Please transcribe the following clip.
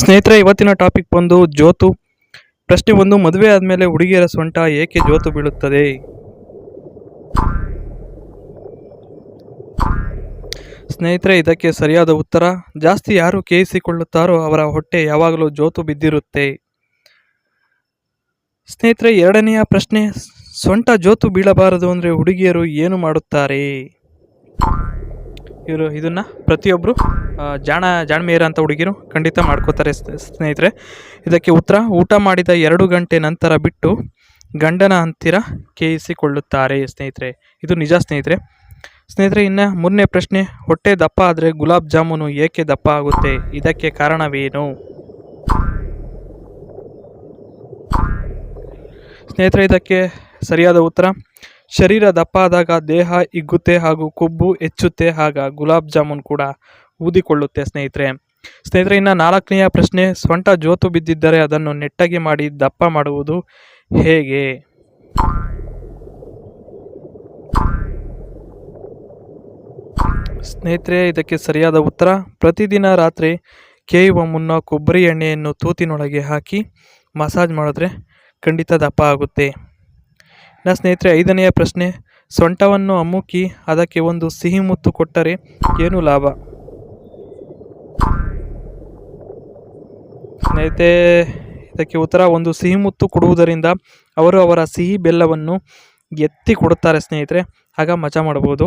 ಸ್ನೇಹಿತರೆ, ಇವತ್ತಿನ ಟಾಪಿಕ್ ಬಂದು ಜೋತು. ಪ್ರಶ್ನೆ ಒಂದು, ಮದುವೆ ಆದಮೇಲೆ ಹುಡುಗಿಯರ ಸೊಂಟ ಏಕೆ ಜೋತು ಬೀಳುತ್ತದೆ? ಸ್ನೇಹಿತರೆ, ಇದಕ್ಕೆ ಸರಿಯಾದ ಉತ್ತರ, ಜಾಸ್ತಿ ಯಾರು ಕೇಳಿಸಿಕೊಳ್ಳುತ್ತಾರೋ ಅವರ ಹೊಟ್ಟೆ ಯಾವಾಗಲೂ ಜೋತು ಬಿದ್ದಿರುತ್ತೆ. ಸ್ನೇಹಿತರೆ, ಎರಡನೆಯ ಪ್ರಶ್ನೆ ಸೊಂಟ ಜೋತು ಬೀಳಬಾರದು ಅಂದರೆ ಹುಡುಗಿಯರು ಏನು ಮಾಡುತ್ತಾರೆ? ಇವರು ಇದನ್ನು ಪ್ರತಿಯೊಬ್ಬರು ಜಾಣ, ಜಾಣ್ಮೆಯರ ಅಂತ ಹುಡುಗಿರು ಖಂಡಿತ ಮಾಡ್ಕೋತಾರೆ ಸ್ನೇ- ಸ್ನೇಹಿತರೆ. ಇದಕ್ಕೆ ಉತ್ತರ, ಊಟ ಮಾಡಿದ ಎರಡು ಗಂಟೆ ನಂತರ ಬಿಟ್ಟು ಗಂಡನ ಹತ್ತಿರ ಕೇಯಿಸಿಕೊಳ್ಳುತ್ತಾರೆ ಸ್ನೇಹಿತರೆ. ಇದು ನಿಜ ಸ್ನೇಹಿತರೆ. ಸ್ನೇಹಿತರೆ, ಇನ್ನು ಮೂರನೇ ಪ್ರಶ್ನೆ, ಹೊಟ್ಟೆ ದಪ್ಪ ಆದರೆ ಗುಲಾಬ್ ಜಾಮೂನು ಏಕೆ ದಪ್ಪ ಆಗುತ್ತೆ? ಇದಕ್ಕೆ ಕಾರಣವೇನು? ಸ್ನೇಹಿತರೆ, ಇದಕ್ಕೆ ಸರಿಯಾದ ಉತ್ತರ ಶರೀರ ದಪ್ಪ ಆದಾಗ ದೇಹ ಹಿಗ್ಗುತ್ತೆ ಹಾಗೂ ಕೊಬ್ಬು ಹೆಚ್ಚುತ್ತೆ ಆಗ ಗುಲಾಬ್ ಜಾಮೂನ್ ಕೂಡ ಊದಿಕೊಳ್ಳುತ್ತೆ ಸ್ನೇಹಿತರೆ. ಸ್ನೇಹಿತರೆ, ಇನ್ನು ನಾಲ್ಕನೆಯ ಪ್ರಶ್ನೆ ಸ್ವಂಟ ಜೋತು ಬಿದ್ದಿದ್ದರೆ ಅದನ್ನು ನೆಟ್ಟಗೆ ಮಾಡಿ ದಪ್ಪ ಮಾಡುವುದು ಹೇಗೆ? ಸ್ನೇಹಿತರೆ, ಇದಕ್ಕೆ ಸರಿಯಾದ ಉತ್ತರ, ಪ್ರತಿದಿನ ರಾತ್ರಿ ಕೇಯುವ ಮುನ್ನ ಕೊಬ್ಬರಿ ಎಣ್ಣೆಯನ್ನು ತೂತಿನೊಳಗೆ ಹಾಕಿ ಮಸಾಜ್ ಮಾಡಿದ್ರೆ ಖಂಡಿತ ದಪ್ಪ ಆಗುತ್ತೆ. ಇನ್ನು ಸ್ನೇಹಿತರೆ, ಐದನೆಯ ಪ್ರಶ್ನೆ. ಸೊಂಟವನ್ನು ಅಮ್ಮುಕಿ, ಅದಕ್ಕೆ ಒಂದು ಸಿಹಿ ಮುತ್ತು ಕೊಟ್ಟರೆ ಏನು ಲಾಭ? ಸ್ನೇಹಿತೆ, ಇದಕ್ಕೆ ಉತ್ತರ, ಒಂದು ಸಿಹಿ ಮುತ್ತು ಕೊಡುವುದರಿಂದ ಅವರು ಅವರ ಸಿಹಿ ಬೆಲ್ಲವನ್ನು ಎತ್ತಿ ಕೊಡುತ್ತಾರೆ ಸ್ನೇಹಿತರೆ. ಆಗ ಮಜಾ ಮಾಡ್ಬೋದು